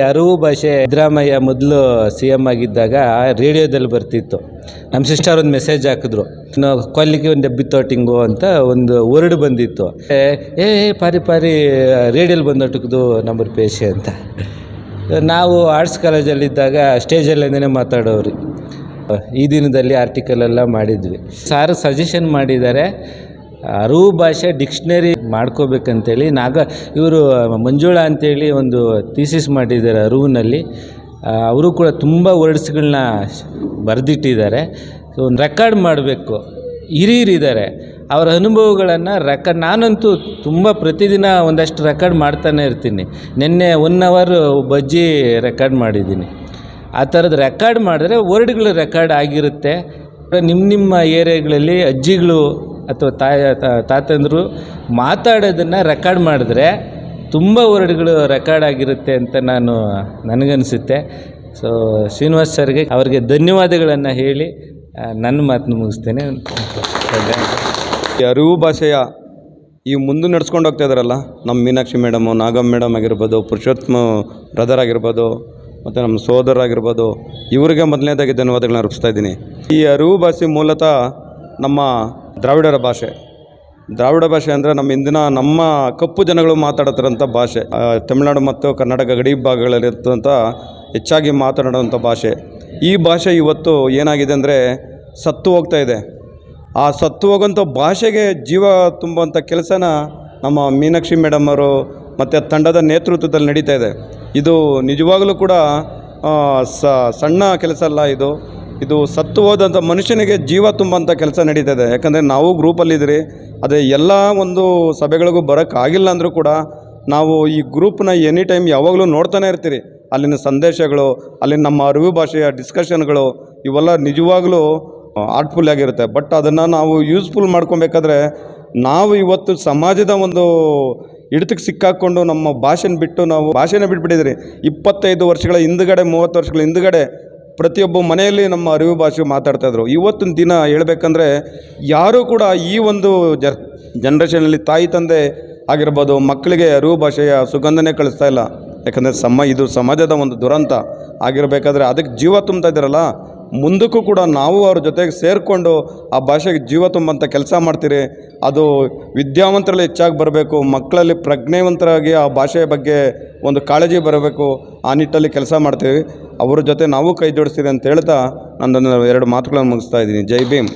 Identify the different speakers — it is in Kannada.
Speaker 1: ಅರಿವು ಭಾಷೆ ಸಿದ್ದರಾಮಯ್ಯ ಮೊದಲು ಸಿ ಎಂ ಆಗಿದ್ದಾಗ ರೇಡಿಯೋದಲ್ಲಿ ಬರ್ತಿತ್ತು. ನಮ್ಮ ಸಿಸ್ಟರ್ ಒಂದು ಮೆಸೇಜ್ ಹಾಕಿದ್ರು. ಕೊಲ್ಲಿಗೆ ಒಂದು ಡಬ್ಬಿ ತೋಟಿಂಗು ಅಂತ ಒಂದು ವರ್ಡ್ ಬಂದಿತ್ತು. ಏ ಪಾರಿ ಪಾರಿ, ರೇಡಿಯೋಲಿ ಬಂದೊಟ್ಟಕ್ದು ನಂಬರ್ ಪೇಶೆ ಅಂತ. ನಾವು ಆರ್ಟ್ಸ್ ಕಾಲೇಜಲ್ಲಿದ್ದಾಗ ಸ್ಟೇಜಲ್ಲೇ ಮಾತಾಡೋರು ಈ ದಿನದಲ್ಲಿ ಆರ್ಟಿಕಲ್ ಎಲ್ಲ ಮಾಡಿದ್ವಿ. ಸಾರು ಸಜೆಷನ್ ಮಾಡಿದ್ದಾರೆ ಅರಿವು ಭಾಷೆ ಡಿಕ್ಷನರಿ ಮಾಡ್ಕೋಬೇಕಂತೇಳಿ ನಾಗ ಇವರು ಮಂಜುಳಾ ಅಂತೇಳಿ ಒಂದು ಥೀಸಿಸ್ ಮಾಡಿದ್ದಾರೆ ಅರುವಿನಲ್ಲಿ ಅವರು ಕೂಡ ತುಂಬ ವರ್ಡ್ಸ್ಗಳನ್ನ ಬರೆದಿಟ್ಟಿದ್ದಾರೆ. ಸೊ ರೆಕಾರ್ಡ್ ಮಾಡಬೇಕು. ಹಿರಿಯರಿದ್ದಾರೆ. ಅವರ ಅನುಭವಗಳನ್ನು ರೆಕಾರ್ಡ್ ನಾನಂತೂ ತುಂಬ ಪ್ರತಿದಿನ ಒಂದಷ್ಟು ರೆಕಾರ್ಡ್ ಮಾಡ್ತಾನೆ ಇರ್ತೀನಿ. ನಿನ್ನೆ ಒನ್ ಅವರು ಬಜ್ಜಿ ರೆಕಾರ್ಡ್ ಮಾಡಿದ್ದೀನಿ. ಆ ಥರದ್ದು ರೆಕಾರ್ಡ್ ಮಾಡಿದ್ರೆ ವರ್ಡ್ಗಳು ರೆಕಾರ್ಡ್ ಆಗಿರುತ್ತೆ. ನಿಮ್ಮ ನಿಮ್ಮ ಏರಿಯಾಗಳಲ್ಲಿ ಅಜ್ಜಿಗಳು ಅಥವಾ ತಾಯ ತಾತಂದರು ಮಾತಾಡೋದನ್ನು ರೆಕಾರ್ಡ್ ಮಾಡಿದ್ರೆ ತುಂಬ ವರ್ಡ್ಗಳು ರೆಕಾರ್ಡ್ ಆಗಿರುತ್ತೆ ಅಂತ ನಾನು, ನನಗನ್ಸುತ್ತೆ. ಸೊ ಶ್ರೀನಿವಾಸ್ ಸರ್ಗೆ ಅವರಿಗೆ ಧನ್ಯವಾದಗಳನ್ನು ಹೇಳಿ ನನ್ನ ಮಾತನ್ನು ಮುಗಿಸ್ತೇನೆ.
Speaker 2: ಅರಿವು ಭಾಷೆಯ ಈ ಮುಂದೆ ನಡ್ಸ್ಕೊಂಡು ಹೋಗ್ತಾ ಇದ್ದಾರಲ್ಲ ನಮ್ಮ ಮೀನಾಕ್ಷಿ ಮೇಡಮು, ನಾಗಮ್ಮ ಮೇಡಮ್ ಆಗಿರ್ಬೋದು, ಪುರುಷೋತ್ತಮ ಬ್ರದರ್ ಆಗಿರ್ಬೋದು, ಮತ್ತು ನಮ್ಮ ಸೋದರ ಆಗಿರ್ಬೋದು, ಇವರಿಗೆ ಮೊದಲನೇದಾಗಿ ಧನ್ಯವಾದಗಳನ್ನ ಅರ್ಪಿಸ್ತಾ ಇದ್ದೀನಿ. ಈ ಅರಿವು ಭಾಷೆ ಮೂಲತಃ ನಮ್ಮ ದ್ರಾವಿಡರ ಭಾಷೆ. ದ್ರಾವಿಡ ಭಾಷೆ ಅಂದರೆ ನಮ್ಮ ಇಂದಿನ ನಮ್ಮ ಕಪ್ಪು ಜನಗಳು ಮಾತಾಡತಿರೋಂಥ ಭಾಷೆ. ತಮಿಳುನಾಡು ಮತ್ತು ಕರ್ನಾಟಕ ಗಡಿ ಭಾಗಗಳಲ್ಲಿರ್ತಂಥ ಹೆಚ್ಚಾಗಿ ಮಾತನಾಡುವಂಥ ಭಾಷೆ. ಈ ಭಾಷೆ ಇವತ್ತು ಏನಾಗಿದೆ ಅಂದರೆ ಸತ್ತು ಹೋಗ್ತಾ ಇದೆ. ಆ ಸತ್ತು ಹೋಗೋಂಥ ಭಾಷೆಗೆ ಜೀವ ತುಂಬುವಂಥ ಕೆಲಸನ ನಮ್ಮ ಮೀನಾಕ್ಷಿ ಮೇಡಮ್ ಅವರು ಮತ್ತು ತಂಡದ ನೇತೃತ್ವದಲ್ಲಿ ನಡೀತಾ ಇದೆ. ಇದು ನಿಜವಾಗಲೂ ಕೂಡ ಸಣ್ಣ ಕೆಲಸ ಅಲ್ಲ ಇದು. ಇದು ಸತ್ತು ಹೋದಂಥ ಮನುಷ್ಯನಿಗೆ ಜೀವ ತುಂಬಂಥ ಕೆಲಸ ನಡೀತಾ ಇದೆ ಯಾಕಂದರೆ ನಾವು ಗ್ರೂಪಲ್ಲಿದ್ದೀರಿ ಅದೇ ಎಲ್ಲ ಒಂದು ಸಭೆಗಳಿಗೂ ಬರೋಕ್ಕಾಗಿಲ್ಲ ಅಂದರೂ ಕೂಡ ನಾವು ಈ ಗ್ರೂಪ್ನ ಎನಿ ಟೈಮ್ ಯಾವಾಗಲೂ ನೋಡ್ತಾನೆ ಇರ್ತೀರಿ. ಅಲ್ಲಿನ ಸಂದೇಶಗಳು, ಅಲ್ಲಿನ ನಮ್ಮ ಅರಿವು ಭಾಷೆಯ ಡಿಸ್ಕಷನ್ಗಳು ಇವೆಲ್ಲ ನಿಜವಾಗಲೂ ಆರ್ಟ್ಫುಲ್ ಆಗಿರುತ್ತೆ. ಬಟ್ ಅದನ್ನು ನಾವು ಯೂಸ್ಫುಲ್ ಮಾಡ್ಕೊಬೇಕಾದ್ರೆ ನಾವು ಇವತ್ತು ಸಮಾಜದ ಒಂದು ಹಿಡಿತಕ್ಕೆ ಸಿಕ್ಕಾಕ್ಕೊಂಡು ನಮ್ಮ ಭಾಷೆನ ಬಿಟ್ಟು ನಾವು, ಭಾಷೆನ ಬಿಟ್ಬಿಟ್ಟಿದ್ರಿ ಇಪ್ಪತ್ತೈದು ವರ್ಷಗಳ ಹಿಂದುಗಡೆ, ಮೂವತ್ತು ವರ್ಷಗಳ ಹಿಂದುಗಡೆ ಪ್ರತಿಯೊಬ್ಬ ಮನೆಯಲ್ಲಿ ನಮ್ಮ ಅರಿವು ಭಾಷೆ ಮಾತಾಡ್ತಾಯಿದ್ರು ಇವತ್ತಿನ ದಿನ ಹೇಳ್ಬೇಕಂದ್ರೆ ಯಾರೂ ಕೂಡ ಈ ಒಂದು ಜ ಜನ್ರೇಷನಲ್ಲಿ ತಾಯಿ ತಂದೆ ಆಗಿರ್ಬೋದು ಮಕ್ಕಳಿಗೆ ಅರಿವು ಭಾಷೆಯ ಸುಗಂಧನೇ ಕಳಿಸ್ತಾ ಇಲ್ಲ. ಯಾಕಂದರೆ ಸಮ, ಇದು ಸಮಾಜದ ಒಂದು ದುರಂತ. ಆಗಿರಬೇಕಾದ್ರೆ ಅದಕ್ಕೆ ಜೀವ ತುಂಬ್ತಾ ಇದ್ದಾರಲ್ಲ? ಮುಂದಕ್ಕೂ ಕೂಡ ನಾವು ಅವ್ರ ಜೊತೆಗೆ ಸೇರಿಕೊಂಡು ಆ ಭಾಷೆಗೆ ಜೀವ ತುಂಬಂಥ ಕೆಲಸ ಮಾಡ್ತೀರಿ. ಅದು ವಿದ್ಯಾವಂತರಲ್ಲಿ ಹೆಚ್ಚಾಗಿ ಬರಬೇಕು, ಮಕ್ಕಳಲ್ಲಿ ಪ್ರಜ್ಞೆವಂತರಾಗಿ ಆ ಭಾಷೆಯ ಬಗ್ಗೆ ಒಂದು ಕಾಳಜಿ ಬರಬೇಕು, ಆ ನಿಟ್ಟಲ್ಲಿ ಕೆಲಸ ಮಾಡ್ತೀವಿ ಅವ್ರ ಜೊತೆ ನಾವು ಕೈ ಜೋಡಿಸ್ತೀರಿ ಅಂತ ಹೇಳ್ತಾ ನನ್ನ ಎರಡು ಮಾತುಗಳನ್ನು ಮುಗಿಸ್ತಾ ಇದ್ದೀನಿ. ಜೈ ಭೀಮ್.